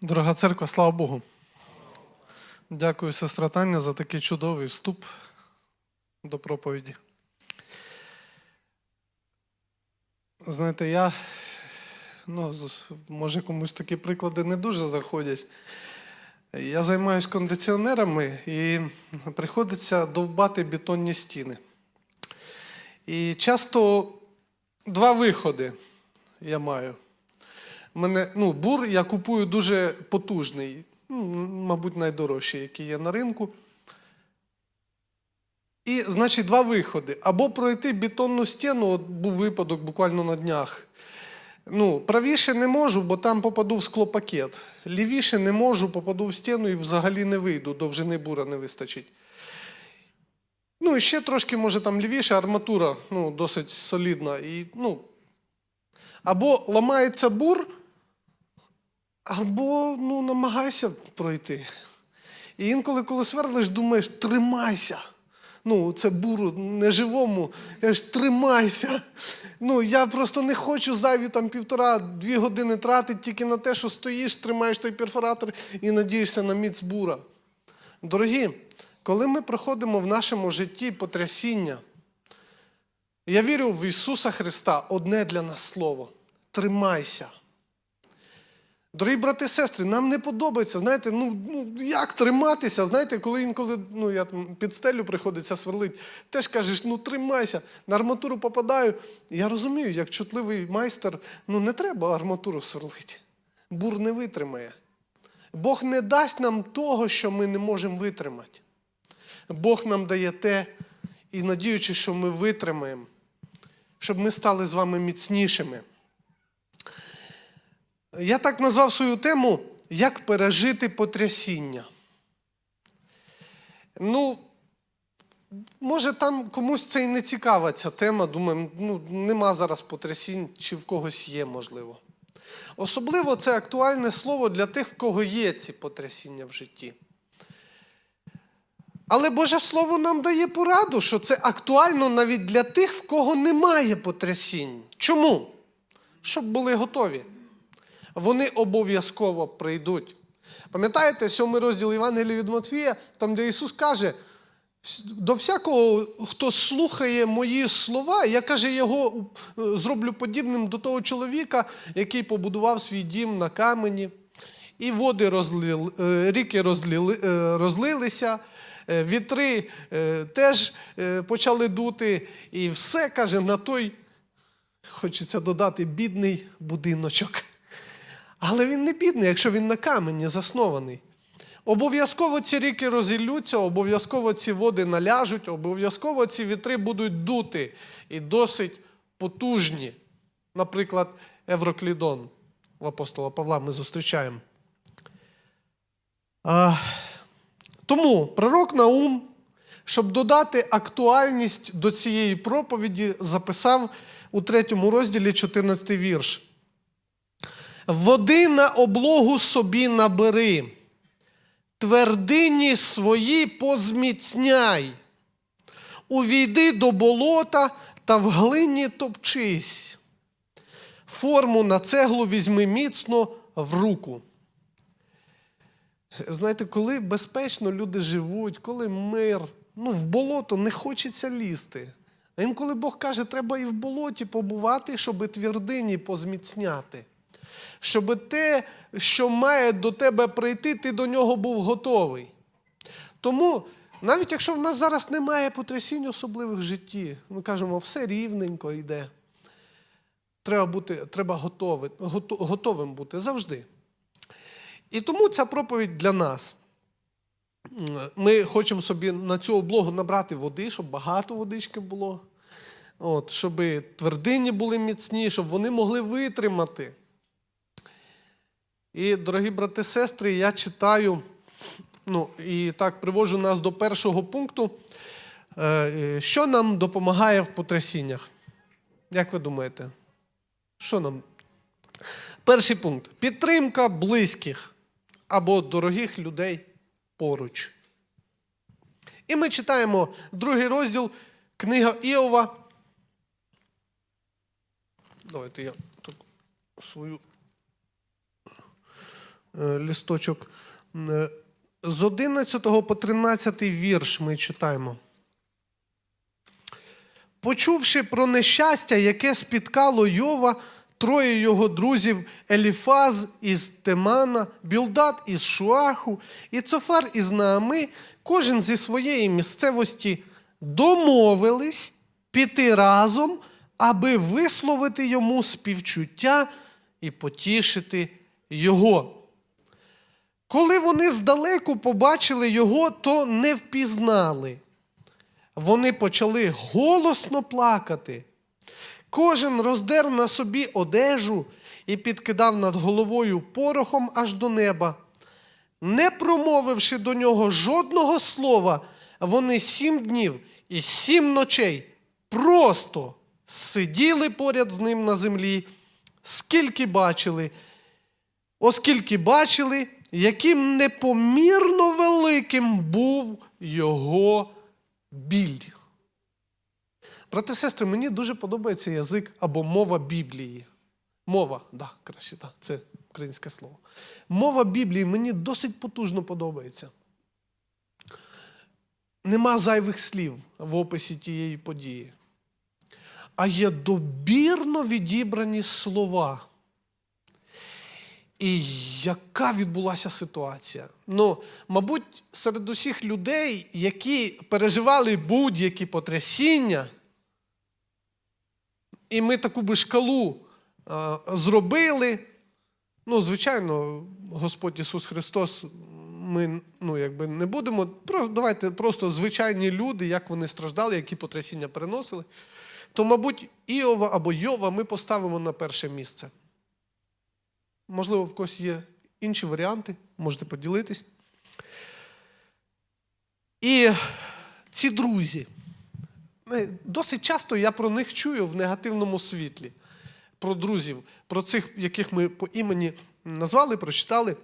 Дорога церква, слава Богу. Дякую, сестра Таня, за такий чудовий вступ до проповіді. Знаєте, я, ну, може комусь такі приклади не дуже заходять. Я займаюся кондиціонерами і приходиться довбати бетонні стіни. І часто два виходи я маю. Мене ну, бур я купую дуже потужний, ну, мабуть, найдорожчий, який є на ринку. І, значить, два виходи. Або пройти бетонну стіну, от був випадок буквально на днях. Ну, правіше не можу, бо там попаду в склопакет. Лівіше не можу, попаду в стіну і взагалі не вийду, довжини бура не вистачить. Ну, і ще трошки, може, там лівіше, арматура ну, досить солідна. І, ну, або ламається бур, або ну, намагайся пройти. І інколи, коли сверлиш, думаєш, тримайся. Ну, це буру неживому, я ж тримайся. Ну, я просто не хочу зайві там півтора-дві години тратити тільки на те, що стоїш, тримаєш той перфоратор і надієшся на міць бура. Дорогі, коли ми проходимо в нашому житті потрясіння, я вірю в Ісуса Христа одне для нас слово. Тримайся. Дорогі брати і сестри, нам не подобається, знаєте, ну, ну як триматися? Знаєте, коли інколи ну, я там під стелю приходиться сверлить, теж кажеш, ну тримайся, на арматуру попадаю. Я розумію, як чутливий майстер, ну не треба арматуру сверлити. Бур не витримає. Бог не дасть нам того, що ми не можемо витримати. Бог нам дає те, і надіючись, що ми витримаємо, щоб ми стали з вами міцнішими. Я так назвав свою тему Як пережити потрясіння. Ну, може, там комусь це і не цікава ця тема. Думаю, ну, нема зараз потрясінь, чи в когось є, можливо. Особливо це актуальне слово для тих, в кого є ці потрясіння в житті. Але Боже Слово нам дає пораду, що це актуально навіть для тих, в кого немає потрясінь. Чому? Щоб були готові вони обов'язково прийдуть. Пам'ятаєте, сьомий розділ Євангелія від Матвія, там, де Ісус каже, до всякого, хто слухає мої слова, я каже, його е, зроблю подібним до того чоловіка, який побудував свій дім на камені, і води розлили, е, ріки розлили, е, розлилися, вітри теж почали дути, і все каже на той, хочеться додати, бідний будиночок. Але він не бідний, якщо він на камені заснований. Обов'язково ці ріки розіллються, обов'язково ці води наляжуть, обов'язково ці вітри будуть дути і досить потужні. Наприклад, Евроклідон у апостола Павла ми зустрічаємо. А, тому пророк Наум, щоб додати актуальність до цієї проповіді, записав у третьому розділі 14 вірш. Води на облогу собі набери, твердині свої позміцняй, увійди до болота та в глині топчись. Форму на цеглу візьми міцно в руку. Знаєте, коли безпечно люди живуть, коли мир, ну в болото не хочеться лізти. А інколи Бог каже, треба і в болоті побувати, щоб твердині позміцняти щоб те, що має до тебе прийти, ти до нього був готовий. Тому, навіть якщо в нас зараз немає потрясінь особливих в житті, ми кажемо, все рівненько йде. Треба бути, треба готовий, гото- готовим бути завжди. І тому ця проповідь для нас. Ми хочемо собі на цю облогу набрати води, щоб багато водички було, От, щоб твердині були міцні, щоб вони могли витримати. І, дорогі брати і сестри, я читаю, ну, і так привожу нас до першого пункту, Е, що нам допомагає в потрясіннях. Як ви думаєте? Що нам? Перший пункт підтримка близьких або дорогих людей поруч. І ми читаємо другий розділ книга Іова. Давайте я тут свою е, лісточок. Е, З 11 по 13 вірш ми читаємо. Почувши про нещастя, яке спіткало Йова, троє його друзів Еліфаз із Темана, Білдат із Шуаху і Цофар із Наами, кожен зі своєї місцевості домовились піти разом, аби висловити йому співчуття і потішити його. Коли вони здалеку побачили його, то не впізнали. Вони почали голосно плакати. Кожен роздер на собі одежу і підкидав над головою порохом аж до неба. Не промовивши до нього жодного слова, вони сім днів і сім ночей просто сиділи поряд з ним на землі, скільки бачили, оскільки бачили, яким непомірно великим був його біль. Брати сестри, мені дуже подобається язик або мова Біблії. Мова, да, краще, так, це українське слово. Мова Біблії мені досить потужно подобається. Нема зайвих слів в описі тієї події. А є добірно відібрані слова. І яка відбулася ситуація? Ну, мабуть, серед усіх людей, які переживали будь-які потрясіння, і ми таку би шкалу е, зробили. Ну, звичайно, Господь Ісус Христос, ми ну, якби не будемо. Про, давайте просто звичайні люди, як вони страждали, які потрясіння переносили. То, мабуть, Іова або Йова ми поставимо на перше місце. Можливо, в когось є інші варіанти, можете поділитись. І ці друзі, досить часто я про них чую в негативному світлі. Про друзів, про цих, яких ми по імені назвали, прочитали.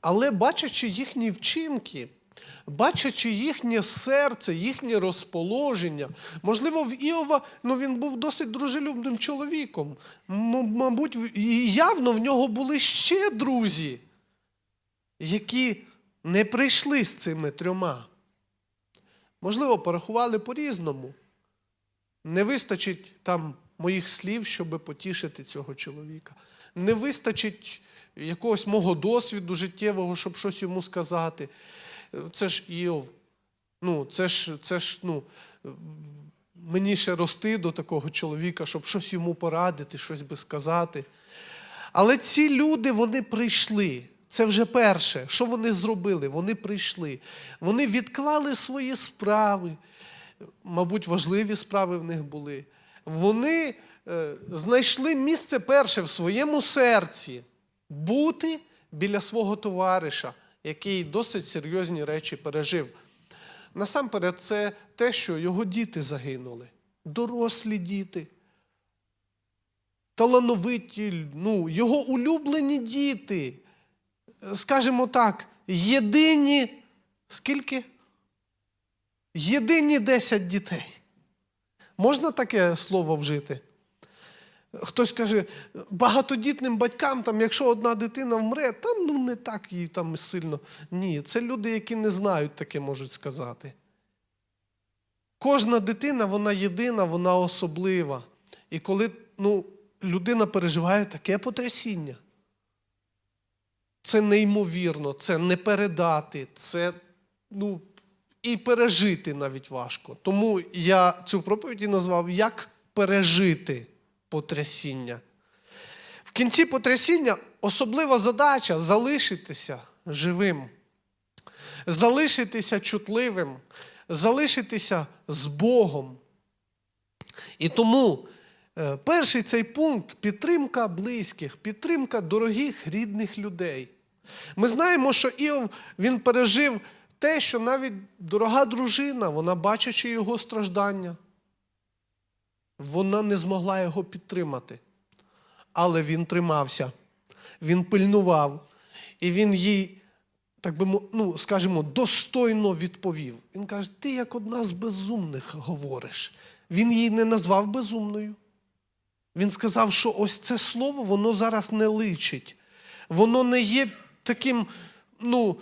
Але бачачи їхні вчинки, бачачи їхнє серце, їхнє розположення, можливо, в Іова ну, він був досить дружелюбним чоловіком. Мабуть, і явно в нього були ще друзі, які не прийшли з цими трьома. Можливо, порахували по-різному. Не вистачить там моїх слів, щоб потішити цього чоловіка. Не вистачить якогось мого досвіду життєвого, щоб щось йому сказати. Це ж Іов. Ну, це ж, це ж ну, мені ще рости до такого чоловіка, щоб щось йому порадити, щось би сказати. Але ці люди вони прийшли. Це вже перше. Що вони зробили? Вони прийшли. Вони відклали свої справи. Мабуть, важливі справи в них були. Вони е, знайшли місце перше в своєму серці бути біля свого товариша, який досить серйозні речі пережив. Насамперед, це те, що його діти загинули, дорослі діти талановиті, ну, його улюблені діти. Скажімо так, єдині скільки? Єдині 10 дітей. Можна таке слово вжити? Хтось каже, багатодітним батькам, там, якщо одна дитина вмре, там ну, не так їй там сильно. Ні, це люди, які не знають, таке можуть сказати. Кожна дитина, вона єдина, вона особлива. І коли ну, людина переживає таке потрясіння, це неймовірно, це не передати, це ну, і пережити навіть важко. Тому я цю проповідь і назвав Як пережити потрясіння. В кінці потрясіння особлива задача залишитися живим, залишитися чутливим, залишитися з Богом. І тому е, перший цей пункт підтримка близьких, підтримка дорогих рідних людей. Ми знаємо, що Іов він пережив те, що навіть дорога дружина, вона бачачи його страждання, вона не змогла його підтримати. Але він тримався, він пильнував, і він їй, так би, ну, скажімо, достойно відповів. Він каже: ти як одна з безумних говориш. Він її не назвав безумною. Він сказав, що ось це слово воно зараз не личить. воно не є таким, ну,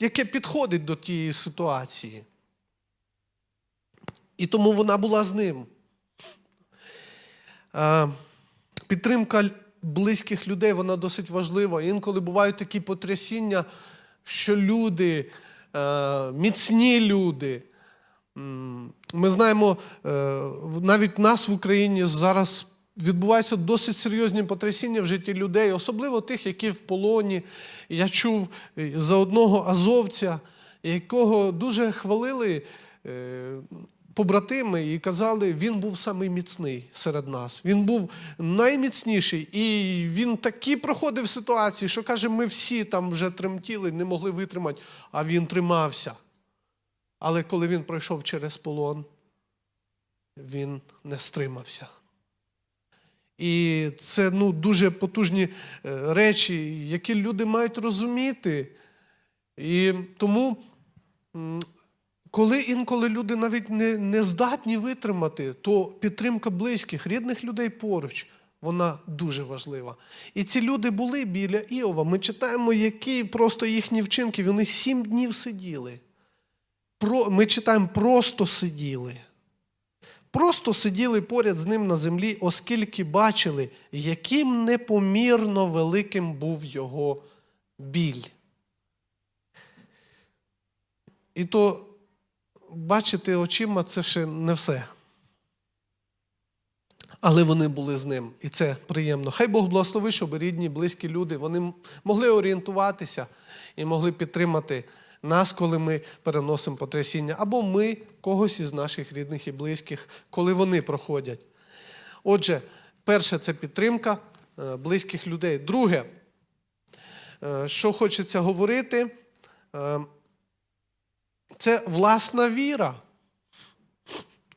яке підходить до тієї ситуації. І тому вона була з ним. Е, Підтримка близьких людей вона досить важлива. Інколи бувають такі потрясіння, що люди, е, міцні люди. Ми знаємо, е, навіть нас в Україні зараз відбуваються досить серйозні потрясіння в житті людей, особливо тих, які в полоні. Я чув за одного азовця, якого дуже хвалили побратими і казали, він був самий міцний серед нас. Він був найміцніший. І він такі проходив ситуації, що каже, ми всі там вже тремтіли, не могли витримати, а він тримався. Але коли він пройшов через полон, він не стримався. І це ну, дуже потужні е, речі, які люди мають розуміти. І тому, коли інколи люди навіть не, не здатні витримати, то підтримка близьких, рідних людей поруч, вона дуже важлива. І ці люди були біля Іова. Ми читаємо, які просто їхні вчинки, вони сім днів сиділи. Про, ми читаємо, просто сиділи. Просто сиділи поряд з ним на землі, оскільки бачили, яким непомірно великим був його біль. І то бачити очима це ще не все. Але вони були з ним, і це приємно. Хай Бог благословить, щоб рідні, близькі люди вони могли орієнтуватися і могли підтримати нас, коли ми переносимо потрясіння, або ми когось із наших рідних і близьких, коли вони проходять. Отже, перше це підтримка е, близьких людей. Друге, е, що хочеться говорити, е, це власна віра.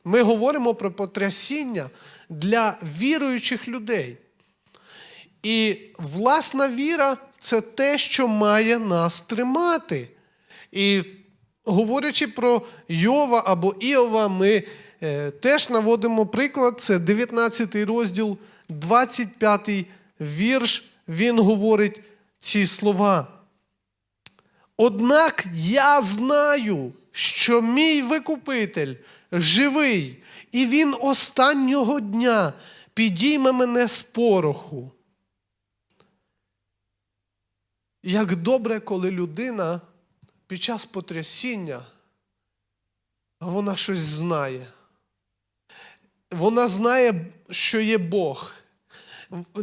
Ми говоримо про потрясіння для віруючих людей. І власна віра це те, що має нас тримати. І говорячи про Йова або Іова, ми е, теж наводимо приклад, це 19 розділ, 25 вірш, він говорить ці слова. Однак я знаю, що мій викупитель живий, і він останнього дня підійме мене з пороху. Як добре, коли людина під час потрясіння вона щось знає. Вона знає, що є Бог.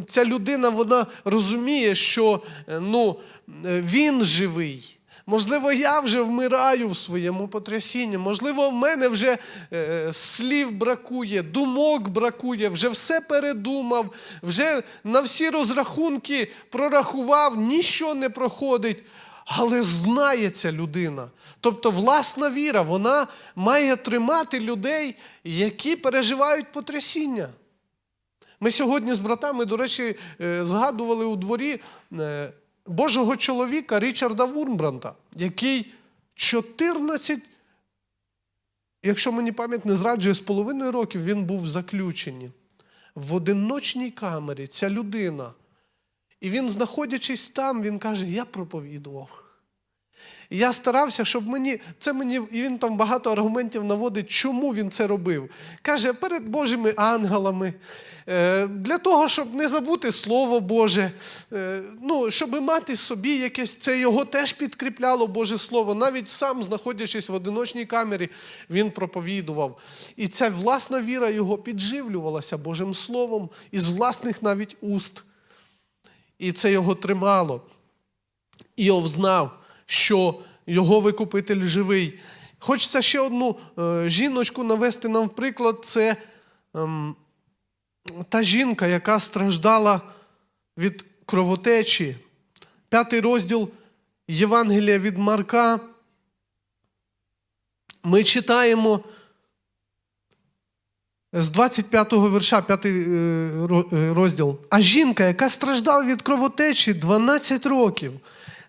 Ця людина вона розуміє, що е, ну, е, він живий. Можливо, я вже вмираю в своєму потрясінні. Можливо, в мене вже е, слів бракує, думок бракує, вже все передумав, вже на всі розрахунки прорахував, нічого не проходить. Але знає ця людина. Тобто, власна віра, вона має тримати людей, які переживають потрясіння. Ми сьогодні з братами, до речі, е, згадували у дворі е, Божого чоловіка Річарда Вурмбранта, який 14, якщо мені пам'ять не зраджує, з половиною років він був в заключенні. В одиночній камері ця людина. І він, знаходячись там, він каже: Я проповідував. Я старався, щоб мені це мені, і він там багато аргументів наводить, чому він це робив. Каже, перед Божими ангелами, е, для того, щоб не забути Слово Боже, е, ну, щоб мати собі якесь, це його теж підкріпляло Боже Слово. Навіть сам, знаходячись в одиночній камері, він проповідував. І ця власна віра його підживлювалася Божим Словом із власних навіть уст. І це його тримало. Іов знав, що його викупитель живий. Хочеться ще одну е, жіночку навести нам в приклад. Це ем, та жінка, яка страждала від кровотечі. П'ятий розділ Євангелія від Марка. Ми читаємо з 25-го вірша, 5 розділ. А жінка, яка страждала від кровотечі 12 років,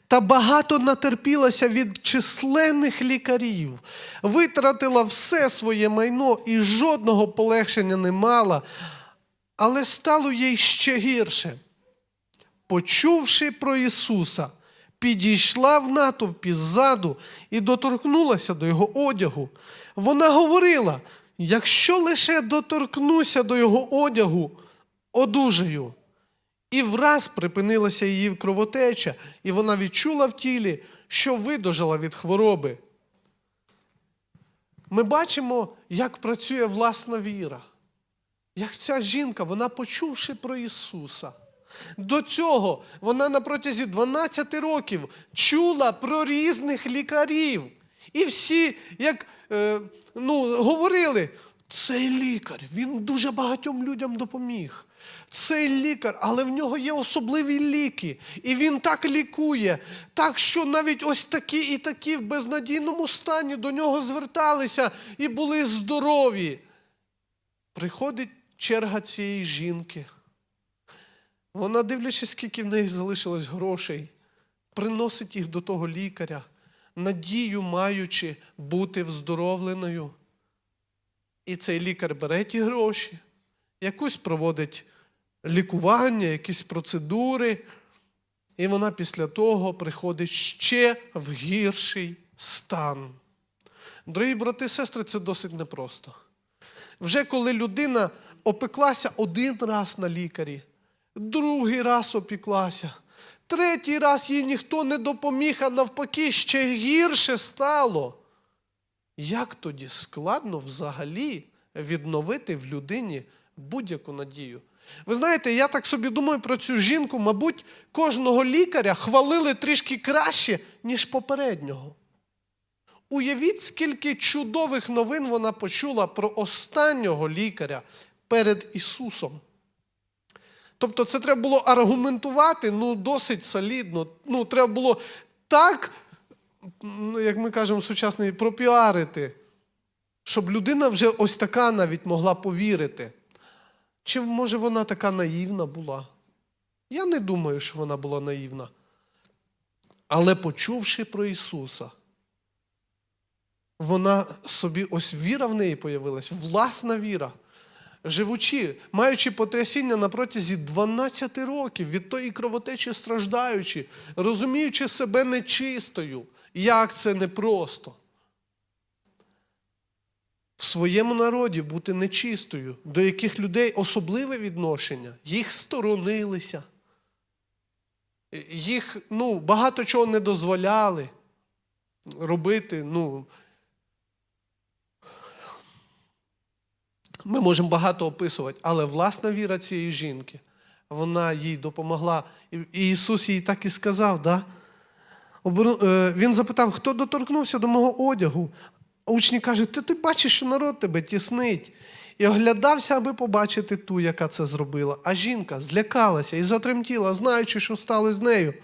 та багато натерпілася від численних лікарів, витратила все своє майно і жодного полегшення не мала, але стало їй ще гірше. почувши про Ісуса, підійшла в натовпі ззаду і доторкнулася до його одягу. Вона говорила: якщо лише доторкнуся до його одягу, одужаю. І враз припинилася її кровотеча, і вона відчула в тілі, що видужала від хвороби. Ми бачимо, як працює власна віра. Як ця жінка, вона почувши про Ісуса. До цього вона на протязі 12 років чула про різних лікарів. І всі, як е, ну, говорили, цей лікар, він дуже багатьом людям допоміг. Цей лікар, але в нього є особливі ліки. І він так лікує, так що навіть ось такі і такі в безнадійному стані до нього зверталися і були здорові. Приходить черга цієї жінки. Вона, дивлячись, скільки в неї залишилось грошей, приносить їх до того лікаря, надію маючи бути вздоровленою. І цей лікар бере ті гроші, якусь проводить лікування, якісь процедури, і вона після того приходить ще в гірший стан. Дорогі брати і сестри, це досить непросто. Вже коли людина опеклася один раз на лікарі, другий раз опіклася, третій раз їй ніхто не допоміг, а навпаки, ще гірше стало. Як тоді складно взагалі відновити в людині будь-яку надію? Ви знаєте, я так собі думаю про цю жінку, мабуть, кожного лікаря хвалили трішки краще, ніж попереднього. Уявіть, скільки чудових новин вона почула про останнього лікаря перед Ісусом. Тобто це треба було аргументувати ну, досить солідно. Ну, треба було так, ну, як ми кажемо, сучасний, пропіарити, щоб людина вже ось така навіть могла повірити. Чи може вона така наївна була? Я не думаю, що вона була наївна. Але почувши про Ісуса, вона собі ось віра в неї появилась, власна віра. Живучи, маючи потрясіння на протязі 12 років, від тої кровотечі страждаючи, розуміючи себе нечистою, як це непросто. В своєму народі бути нечистою, до яких людей особливе відношення, їх сторонилися, їх ну, багато чого не дозволяли робити. ну, Ми можемо багато описувати, але власна віра цієї жінки, вона їй допомогла. І Ісус їй так і сказав. Да? Він запитав, хто доторкнувся до мого одягу. А учні кажуть, ти, ти бачиш, що народ тебе тіснить. І оглядався, аби побачити ту, яка це зробила. А жінка злякалася і затремтіла, знаючи, що стало з нею.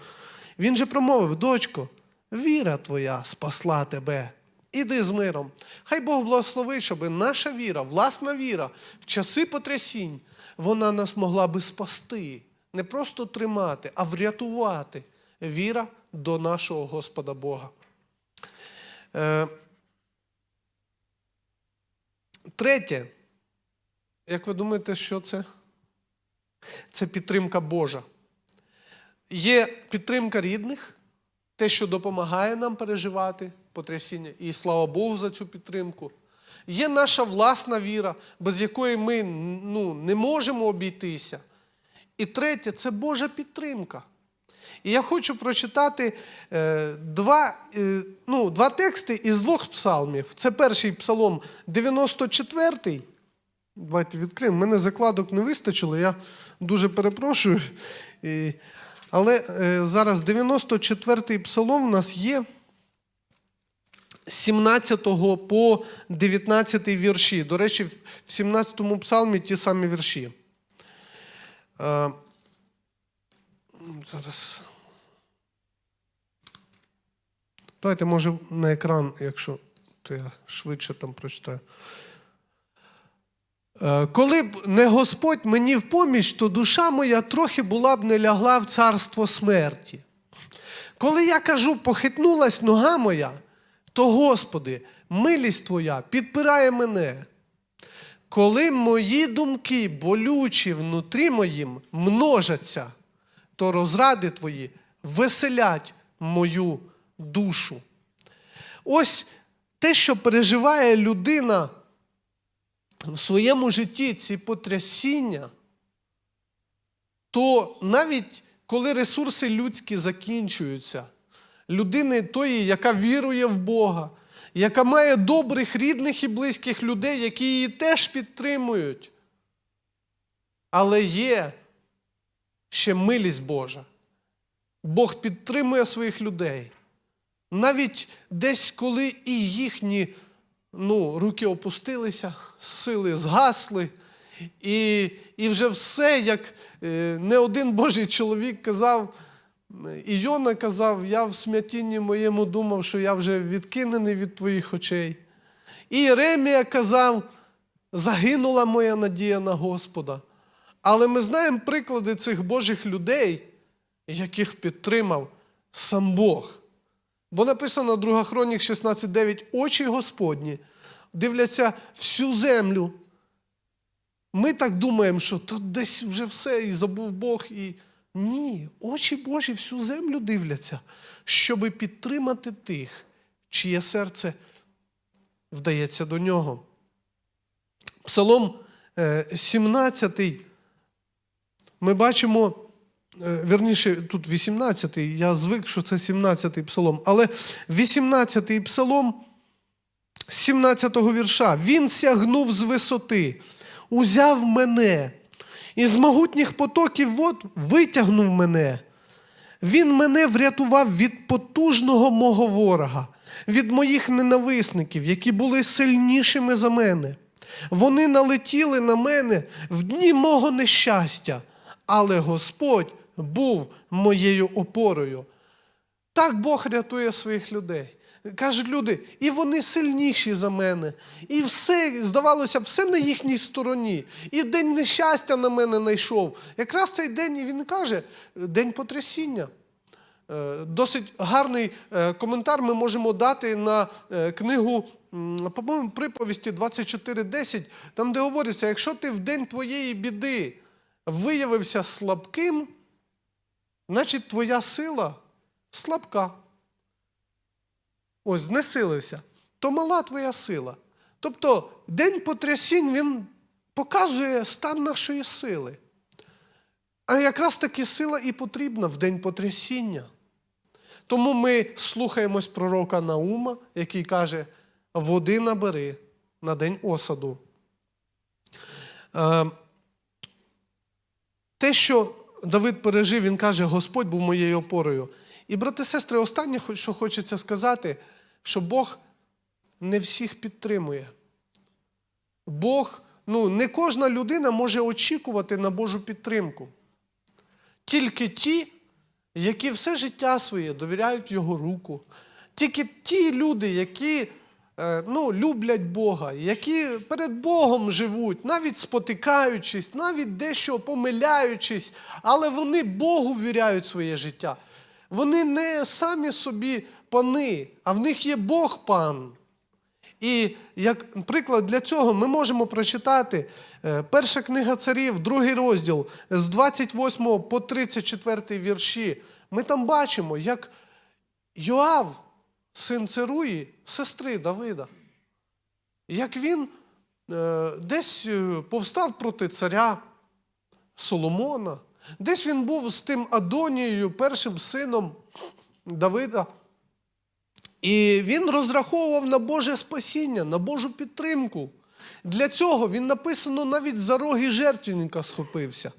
Він же промовив: дочко, віра твоя спасла тебе. Іди з миром. Хай Бог благословить, щоб наша віра, власна віра, в часи потрясінь, вона нас могла би спасти, не просто тримати, а врятувати віра до нашого Господа Бога. Третє, як ви думаєте, що це? Це підтримка Божа. Є підтримка рідних, те, що допомагає нам переживати потрясіння, і слава Богу за цю підтримку. Є наша власна віра, без якої ми ну, не можемо обійтися. І третє це Божа підтримка. І я хочу прочитати е, два е, ну, два тексти із двох псалмів. Це перший псалом 94-й. Давайте відкриємо. Мене закладок не вистачило, я дуже перепрошую. Але е, зараз 94-й псалом у нас є. З 17 по 19 вірші. До речі, в 17 псалмі ті самі вірші. Зараз. Давайте, може, на екран, якщо то я швидше там прочитаю. Е, Коли б не Господь мені в поміч, то душа моя трохи була б не лягла в царство смерті. Коли я кажу, похитнулась нога моя, то, Господи, милість Твоя підпирає мене. Коли мої думки болючі внутрі моїм множаться, то розради твої веселять мою душу. Ось те, що переживає людина в своєму житті, ці потрясіння, то навіть коли ресурси людські закінчуються, людини тої, яка вірує в Бога, яка має добрих, рідних і близьких людей, які її теж підтримують. Але є ще милість Божа. Бог підтримує своїх людей. Навіть десь, коли і їхні ну, руки опустилися, сили згасли, і, і вже все, як е, не один Божий чоловік казав, і Йона казав, я в смятінні моєму думав, що я вже відкинений від твоїх очей. І Єремія казав, загинула моя надія на Господа. Але ми знаємо приклади цих Божих людей, яких підтримав сам Бог. Бо написано 2 Хронік 16.9, очі Господні дивляться всю землю. Ми так думаємо, що тут десь вже все, і забув Бог. І... Ні, очі Божі всю землю дивляться, щоби підтримати тих, чиє серце вдається до нього. Псалом е, 17 ми бачимо, е, верніше, тут 18-й, я звик, що це 17-й псалом, але 18-й псалом 17-го вірша. Він сягнув з висоти, узяв мене, із могутніх потоків вод витягнув мене. Він мене врятував від потужного мого ворога, від моїх ненависників, які були сильнішими за мене. Вони налетіли на мене в дні мого нещастя, але Господь був моєю опорою. Так Бог рятує своїх людей. Кажуть люди, і вони сильніші за мене. І все, здавалося, все на їхній стороні. І день нещастя на мене найшов. Якраз цей день і він каже, день потрясіння. Е, Досить гарний е, коментар ми можемо дати на е, книгу, по-моєму, приповісті 24.10, там, де говориться, якщо ти в день твоєї біди виявився слабким, значить твоя сила слабка. Ось, знесилився, то мала твоя сила. Тобто день потрясінь він показує стан нашої сили. А якраз таки сила і потрібна в день потрясіння. Тому ми слухаємось пророка Наума, який каже: води набери на день осаду. Те, що Давид пережив, він каже, Господь був моєю опорою. І, брати сестри, останнє, що хочеться сказати, що Бог не всіх підтримує. Бог, ну, не кожна людина може очікувати на Божу підтримку. Тільки ті, які все життя своє довіряють Його руку. Тільки ті люди, які ну, люблять Бога, які перед Богом живуть, навіть спотикаючись, навіть дещо помиляючись, але вони Богу віряють своє життя. Вони не самі собі пани, а в них є Бог пан. І як приклад для цього ми можемо прочитати е, перша книга царів, другий розділ з 28 по 34 вірші. Ми там бачимо, як Йоав, син Церуї, сестри Давида, як він е, десь е, повстав проти царя Соломона, десь він був з тим Адонією, першим сином Давида. І він розраховував на Боже спасіння, на Божу підтримку. Для цього він написано навіть за роги жертвенника схопився.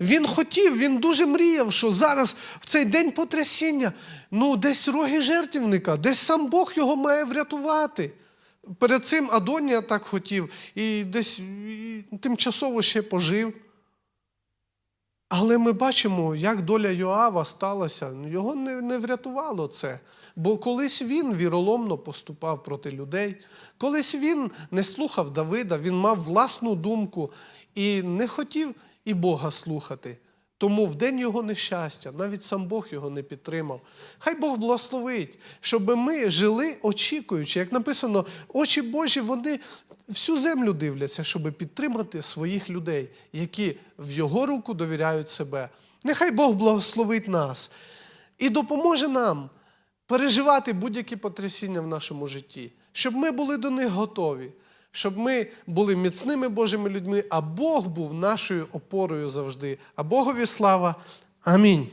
Він хотів, він дуже мріяв, що зараз в цей день потрясіння, ну, десь роги жертвівника, десь сам Бог його має врятувати. Перед цим Адонія так хотів і десь і тимчасово ще пожив. Але ми бачимо, як доля Йоава сталася. Його не, не врятувало це. Бо колись він віроломно поступав проти людей, колись він не слухав Давида, він мав власну думку і не хотів і Бога слухати. Тому в день його нещастя навіть сам Бог його не підтримав. Хай Бог благословить, щоб ми жили очікуючи. Як написано, очі Божі, вони всю землю дивляться, щоб підтримати своїх людей, які в його руку довіряють себе. Нехай Бог благословить нас і допоможе нам переживати будь-які потрясіння в нашому житті, щоб ми були до них готові, щоб ми були міцними Божими людьми, а Бог був нашою опорою завжди. А Богові слава. Амінь.